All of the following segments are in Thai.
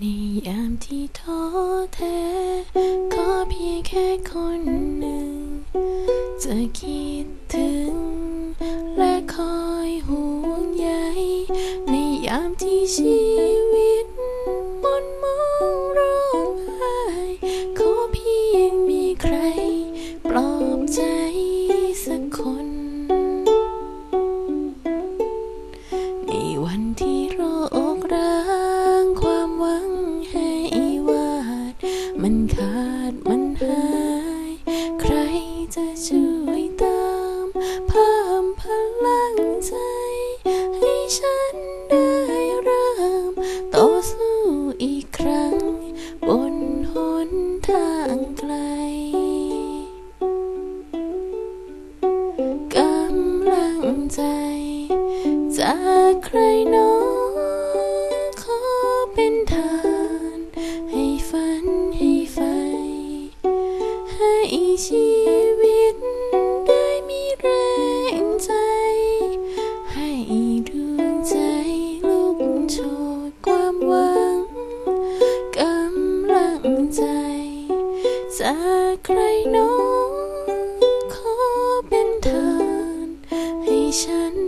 ในยามที่ท้อแท้ขอเพียงแค่คนหนึ่ง จะคิดถึง และคอยห่วงใยในยามที่ชีวิตมนมองร้องไห้ขอเพียงมีใคร ปลอบใจสักคน ในวันที่ มันขาดมันหาย ใครจะช่วยตามเพิ่มพลังใจ ให้ฉันได้เริ่มต่อสู้อีกครั้ง บนหนทางไกลกำลังใจ จากใครน้อ จากใครน้อขอเป็นทานให้ฉัน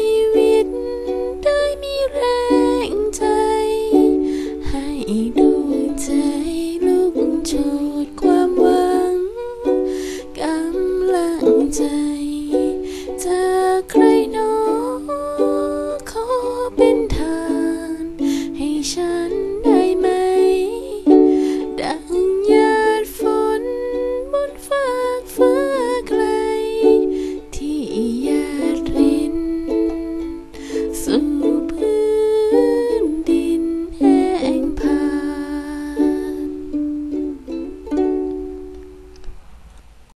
mountain.